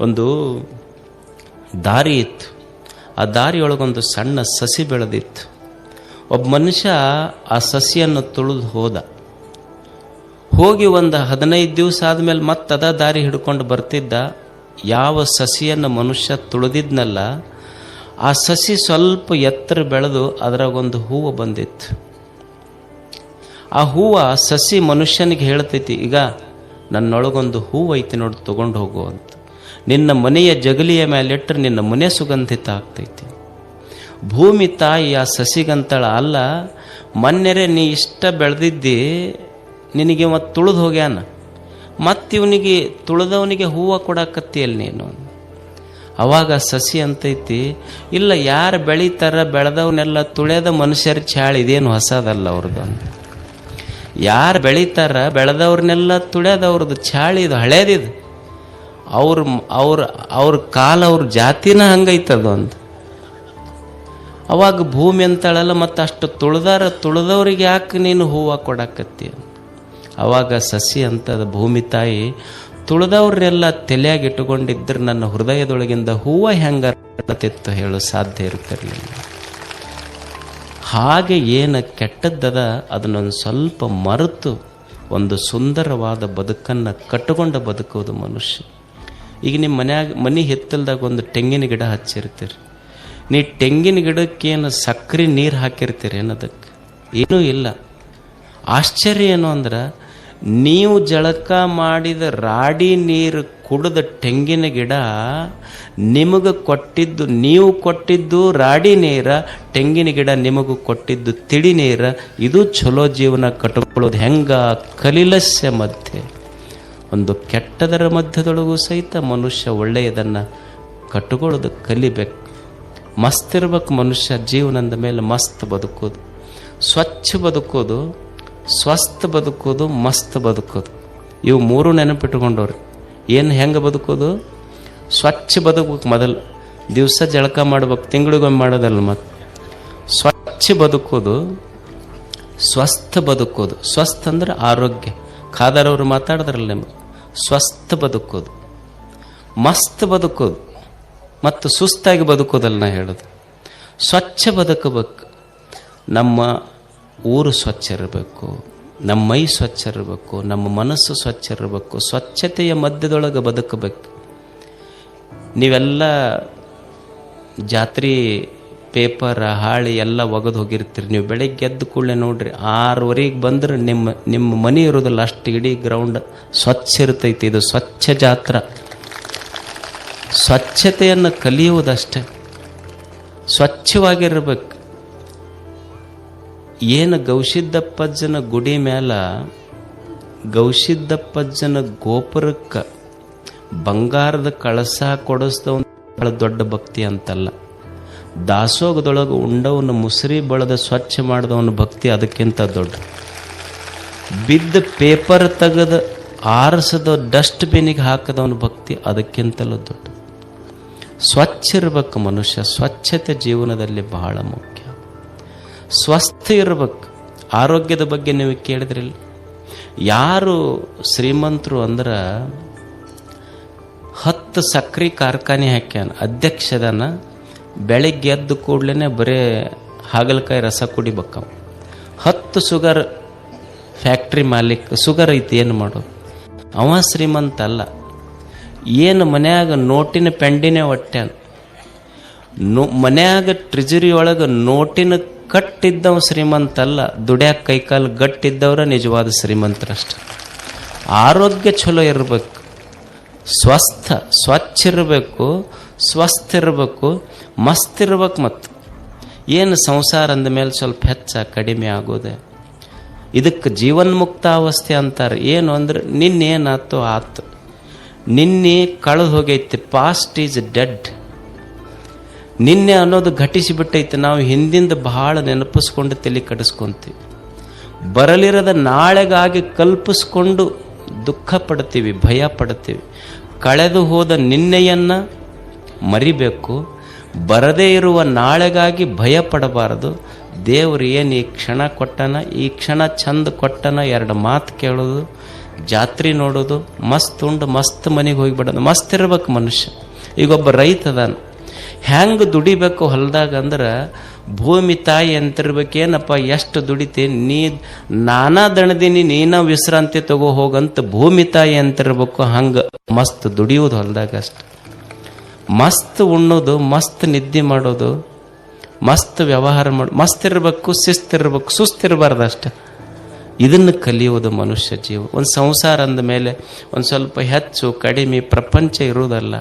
ಒಂದು ದಾರಿ ಇತ್ತು. ಆ ದಾರಿಯೊಳಗೊಂದು ಸಣ್ಣ ಸಸಿ ಬೆಳೆದಿತ್ತು. ಒಬ್ಬ ಮನುಷ್ಯ ಆ ಸಸಿಯನ್ನು ತುಳಿದು ಹೋದ. ಹೋಗಿ ಒಂದು ಹದಿನೈದು ದಿವಸ ಆದಮೇಲೆ ಮತ್ತೆ ಅದ ದಾರಿ ಹಿಡ್ಕೊಂಡು ಬರ್ತಿದ್ದ. ಯಾವ ಸಸಿಯನ್ನು ಮನುಷ್ಯ ತುಳಿದಿದ್ನಲ್ಲ, ಆ ಸಸಿ ಸ್ವಲ್ಪ ಎತ್ತರ ಬೆಳೆದು ಅದರಾಗೊಂದು ಹೂವು ಬಂದಿತ್ತು. ಆ ಹೂವು ಸಸಿ ಮನುಷ್ಯನಿಗೆ ಹೇಳ್ತೈತಿ, ಈಗ ನನ್ನೊಳಗೊಂದು ಹೂವು ಐತಿ ನೋಡಿ, ತೊಗೊಂಡು ಹೋಗು ಅಂತ. ನಿನ್ನ ಮನೆಯ ಜಗಲಿಯ ಮೇಲಿಟ್ಟರೆ ನಿನ್ನ ಮನೆ ಸುಗಂಧಿತ ಆಗ್ತೈತಿ. ಭೂಮಿ ತಾಯಿ ಆ ಸಸಿಗಂತಳ ಅಲ್ಲ ಮೊನ್ನೆರೆ ನೀ ಇಷ್ಟ ಬೆಳೆದಿದ್ದಿ, ನಿನಗೆ ಮತ್ತೆ ತುಳಿದು ಹೋಗ್ಯಾನ. ಮತ್ತೆ ಇವನಿಗೆ ತುಳಿದವನಿಗೆ ಹೂವು ಕೊಡಾಕತ್ತಿಯಲ್ಲ ನೀನು. ಅವಾಗ ಸಸಿ ಅಂತೈತಿ, ಇಲ್ಲ ಯಾರು ಬೆಳೀತಾರ ಬೆಳೆದವನ್ನೆಲ್ಲ ತುಳಿಯದ ಮನುಷ್ಯರ ಚಾಳ ಇದೇನು ಹೊಸದಲ್ಲ ಅವ್ರದ್ದು ಅಂತ ಯಾರು ಬೆಳೀತಾರ ಬೆಳೆದವ್ರನ್ನೆಲ್ಲ ತುಳಿಯೋದವ್ರದ್ದು ಚಾಳಿ ಇದು ಹಳೇದಿದು. ಅವ್ರ ಅವ್ರ ಅವ್ರ ಕಾಲ ಅವ್ರ ಜಾತಿನ ಹಂಗೈತದು ಅಂತ. ಅವಾಗ ಭೂಮಿ ಅಂತಳಲ್ಲ, ಮತ್ತು ಅಷ್ಟು ತುಳಿದಾರ, ತುಳಿದವ್ರಿಗೆ ಯಾಕೆ ನೀನು ಹೂವು ಕೊಡಾಕತ್ತಿ ಅವಾಗ ಸಸಿ ಅಂತದ ಭೂಮಿ ತಾಯಿ ತುಳಿದವ್ರನ್ನೆಲ್ಲ ತಲೆಯಾಗಿ ಇಟ್ಟುಕೊಂಡಿದ್ರೆ ನನ್ನ ಹೃದಯದೊಳಗಿಂದ ಹೂವು ಹೆಂಗತ್ತಿತ್ತು ಹೇಳು ಸಾಧ್ಯ ಇರ್ತಿರಲಿಲ್ಲ. ಹಾಗೆ ಏನು ಕೆಟ್ಟದ್ದದ, ಅದನ್ನೊಂದು ಸ್ವಲ್ಪ ಮರೆತು ಒಂದು ಸುಂದರವಾದ ಬದುಕನ್ನು ಕಟ್ಟುಕೊಂಡು ಬದುಕೋದು ಮನುಷ್ಯ. ಈಗ ನಿಮ್ಮ ಮನ್ಯಾಗ, ಮನೆ ಹಿತ್ತಲ್ದಾಗ ಒಂದು ತೆಂಗಿನ ಗಿಡ ಹಚ್ಚಿರ್ತೀರಿ. ನೀ ತೆಂಗಿನ ಗಿಡಕ್ಕೇನು ಸಕ್ಕರೆ ನೀರು ಹಾಕಿರ್ತೀರಿ ಏನದಕ್ಕೆ ಏನೂ ಇಲ್ಲ. ಆಶ್ಚರ್ಯ ಏನು ಅಂದ್ರೆ, ನೀವು ಜಳಕ ಮಾಡಿದ ರಾಡಿ ನೀರು ಕುಡಿದ ತೆಂಗಿನ ಗಿಡ, ನಿಮಗೆ ಕೊಟ್ಟಿದ್ದು, ನೀವು ಕೊಟ್ಟಿದ್ದು ರಾಡಿ ನೀರ, ತೆಂಗಿನ ಗಿಡ ನಿಮಗೂ ಕೊಟ್ಟಿದ್ದು ತಿಳಿ ನೀರ, ಇದು ಚಲೋ ಜೀವನ ಕಟ್ಟಿಕೊಳ್ಳೋದು ಹೆಂಗ? ಕಲಿಲಸ್ಯ ಮಧ್ಯೆ. ಒಂದು ಕೆಟ್ಟದರ ಮಧ್ಯದೊಳಗೂ ಸಹಿತ ಮನುಷ್ಯ ಒಳ್ಳೆಯದನ್ನು ಕಟ್ಟಿಕೊಳ್ಳೋದು ಕಲಿಬೇಕು. ಮಸ್ತ್ ಇರ್ಬೇಕು ಮನುಷ್ಯ, ಜೀವನದ ಮೇಲೆ ಮಸ್ತ್ ಬದುಕೋದು. ಸ್ವಚ್ಛ ಬದುಕೋದು ಸ್ವಸ್ಥ ಬದುಕೋದು, ಮಸ್ತ್ ಬದುಕೋದು. ಇವು ಮೂರು ನೆನಪಿಟ್ಕೊಂಡವ್ರಿ. ಏನು ಹೆಂಗೆ ಬದುಕೋದು? ಸ್ವಚ್ಛ ಬದುಕಬೇಕು ಮೊದಲು. ದಿವಸ ಜಳಕ ಮಾಡ್ಬೇಕು, ತಿಂಗಳಿಗೊಮ್ಮೆ ಮಾಡೋದಲ್ಲ ಮತ್ತು ಸ್ವಚ್ಛ ಬದುಕೋದು ಸ್ವಸ್ಥ ಬದುಕೋದು. ಸ್ವಸ್ಥ ಅಂದ್ರೆ ಆರೋಗ್ಯ. ಖಾದರವರು ಮಾತಾಡಿದ್ರಲ್ಲ ನಿಮಗೆ? ಸ್ವಸ್ಥ ಬದುಕೋದು ಮಸ್ತ್ ಬದುಕೋದು ಮತ್ತು ಸುಸ್ತಾಗಿ ಬದುಕೋದಲ್ಲ ನಾ ಹೇಳೋದು. ಸ್ವಚ್ಛ ಬದುಕಬೇಕು. ನಮ್ಮ ಊರು ಸ್ವಚ್ಛ ಇರಬೇಕು. ನಮ್ಮ ಮೈ ಸ್ವಚ್ಛ ಇರಬೇಕು. ನಮ್ಮ ಮನಸ್ಸು ಸ್ವಚ್ಛ ಇರಬೇಕು. ಸ್ವಚ್ಛತೆಯ ಮಧ್ಯದೊಳಗೆ ಬದುಕಬೇಕು. ನೀವೆಲ್ಲ ಜಾತ್ರೆ ಪೇಪರ್, ಹಾಳಿ ಎಲ್ಲ ಒಗೆದು ಹೋಗಿರ್ತೀರಿ. ನೀವು ಬೆಳಗ್ಗೆ ಎದ್ದು ಕೂಡಲೇ ನೋಡ್ರಿ, ಆರೂವರೆಗೆ ಬಂದ್ರೆ ನಿಮ್ಮ ನಿಮ್ಮ ಮನೆ ಇರೋದಿಲ್ಲ, ಅಷ್ಟು ಇಡೀ ಗ್ರೌಂಡ್ ಸ್ವಚ್ಛ ಇರ್ತೈತಿ. ಇದು ಸ್ವಚ್ಛ ಜಾತ್ರ. ಸ್ವಚ್ಛತೆಯನ್ನು ಕಲಿಯುವುದಷ್ಟೇ. ಸ್ವಚ್ಛವಾಗಿರ್ಬೇಕು. ಏನು ಗೌಶಿದ್ದಪ್ಪಜ್ಜನ ಗುಡಿ ಮ್ಯಾಲ, ಗೌಶಿದ್ದಪ್ಪಜ್ಜನ ಗೋಪುರಕ್ಕೆ ಬಂಗಾರದ ಕಳಸ ಕೊಡಿಸ್ದವನು ಬಹಳ ದೊಡ್ಡ ಭಕ್ತಿ ಅಂತಲ್ಲ. ದಾಸೋಗದೊಳಗೆ ಉಂಡವನ್ನು ಮುಸರಿ ಬಳದ ಸ್ವಚ್ಛ ಮಾಡಿದವನ ಭಕ್ತಿ ಅದಕ್ಕಿಂತ ದೊಡ್ಡ. ಬಿದ್ದ ಪೇಪರ್ ತೆಗೆದ ಆರಿಸದ ಡಸ್ಟ್ಬಿನ್ನಿಗೆ ಹಾಕದವನ ಭಕ್ತಿ ಅದಕ್ಕಿಂತಲೂ ದೊಡ್ಡ. ಸ್ವಚ್ಛ ಇರಬೇಕು ಮನುಷ್ಯ, ಸ್ವಚ್ಛತೆ ಜೀವನದಲ್ಲಿ ಬಹಳ ಮುಖ್ಯ. ಸ್ವಸ್ಥ ಇರಬೇಕು. ಆರೋಗ್ಯದ ಬಗ್ಗೆ ನೀವು ಕೇಳಿದ್ರಿಲ್ಲ. ಯಾರು ಶ್ರೀಮಂತರು ಅಂದ್ರೆ ಹತ್ತು ಸಕ್ರೆ ಕಾರ್ಖಾನೆ ಹಾಕ್ಯಾನ ಅಧ್ಯಕ್ಷದನ ಬೆಳಿಗ್ಗೆ ಎದ್ದು ಕೂಡ್ಲೇ ಬರೇ ಹಾಗಲಕಾಯಿ ರಸ ಕುಡಿಬೇಕವ. ಹತ್ತು ಸುಗರ್ ಫ್ಯಾಕ್ಟ್ರಿ ಮಾಲೀಕ ಸುಗರ್ ಐತಿ, ಏನು ಮಾಡೋದು? ಅವ ಶ್ರೀಮಂತ ಅಲ್ಲ. ಏನು ಮನ್ಯಾಗ ನೋಟಿನ ಪೆಂಡಿನೇ ಹೊಟ್ಟೆ ನೋ, ಮನ್ಯಾಗ ಟ್ರಿಜರಿ ಒಳಗೆ ನೋಟಿನ ಕಟ್ಟಿದ್ದವ ಶ್ರೀಮಂತ ಅಲ್ಲ. ದುಡ್ಯಾಕ ಕೈಕಾಲು ಗಟ್ಟಿದ್ದವ್ರ ನಿಜವಾದ ಶ್ರೀಮಂತರಷ್ಟ. ಆರೋಗ್ಯ ಚಲೋ ಇರಬೇಕು. ಸ್ವಸ್ಥ, ಸ್ವಚ್ಛ ಇರಬೇಕು. ಸ್ವಸ್ಥ ಇರಬೇಕು ಮಸ್ತ್ ಮತ್ತು ಏನು ಸಂಸಾರ ಅಂದ ಮೇಲೆ ಸ್ವಲ್ಪ ಹೆಚ್ಚ ಕಡಿಮೆ ಆಗೋದೆ. ಇದಕ್ಕೆ ಜೀವನ್ಮುಕ್ತಾವಸ್ಥೆ ಅಂತಾರೆ. ಏನು ಅಂದ್ರೆ ನಿನ್ನೇನಾಯ್ತು ಆತು ನಿನ್ನೆ ಕಳೆದು ಹೋಗೈತಿ ಪಾಸ್ಟ್ ಈಸ್ ಡೆಡ್ ನಿನ್ನೆ ಅನ್ನೋದು ಘಟಿಸಿಬಿಟ್ಟೈತೆ. ನಾವು ಹಿಂದಿಂದ ಬಹಳ ನೆನಪಿಸ್ಕೊಂಡು ತಲೆ ಕಡಿಸ್ಕೊಂತೀವಿ. ಬರಲಿರದ ನಾಳೆಗಾಗಿ ಕಲ್ಪಿಸ್ಕೊಂಡು ದುಃಖ ಪಡ್ತೀವಿ ಭಯ ಪಡ್ತೀವಿ ಕಳೆದು ಹೋದ ನಿನ್ನೆಯನ್ನ ಮರಿಬೇಕು, ಬರದೇ ಇರುವ ನಾಳೆಗಾಗಿ ಭಯ ಪಡಬಾರದು ದೇವರು ಏನು ಈ ಕ್ಷಣ ಕೊಟ್ಟನ, ಈ ಕ್ಷಣ ಚಂದ ಕೊಟ್ಟನ ಎರಡು ಮಾತು ಕೇಳೋದು, ಜಾತ್ರೆ ನೋಡೋದು, ಮಸ್ತ್ ಉಂಡು, ಮಸ್ತ್ ಮನೆಗೆ ಹೋಗಿಬಿಡೋದು. ಮಸ್ತ್ ಇರ್ಬೇಕು ಮನುಷ್ಯ. ಈಗ ಒಬ್ಬ ರೈತ ಅದಾನ. ಹೆಂಗೆ ದುಡಿಬೇಕು ಹೊಲದಾಗ ಅಂದ್ರೆ, ಭೂಮಿ ತಾಯಿ ಅಂತಿರ್ಬೇಕೇನಪ್ಪ ಎಷ್ಟು ದುಡಿತೆ ನೀ ನಾನಾ ದಣದಿನಿ, ನೀನ ವಿಶ್ರಾಂತಿ ತಗೋ ಹೋಗಂತ ಭೂಮಿ ತಾಯಿ ಅಂತಿರ್ಬೇಕು, ಹಂಗೆ ಮಸ್ತ್ ದುಡಿಯೋದು ಹೊಲದಾಗ ಅಷ್ಟೆ. ಮಸ್ತ್ ಉಣ್ಣೋದು, ಮಸ್ತ್ ನಿದ್ದೆ ಮಾಡೋದು, ಮಸ್ತ್ ವ್ಯವಹಾರ ಮಾಡಿ, ಮಸ್ತ್ ಇರಬೇಕು ಶಿಸ್ತಿರ್ಬೇಕು ಸುಸ್ತಿರಬಾರ್ದು ಅಷ್ಟೆ. ಇದನ್ನು ಕಲಿಯೋದು ಮನುಷ್ಯ ಜೀವ. ಒಂದು ಸಂಸಾರ ಅಂದ ಮೇಲೆ ಒಂದು ಸ್ವಲ್ಪ ಹೆಚ್ಚು, ಕಡಿಮೆ ಪ್ರಪಂಚ ಇರುವುದಲ್ಲ.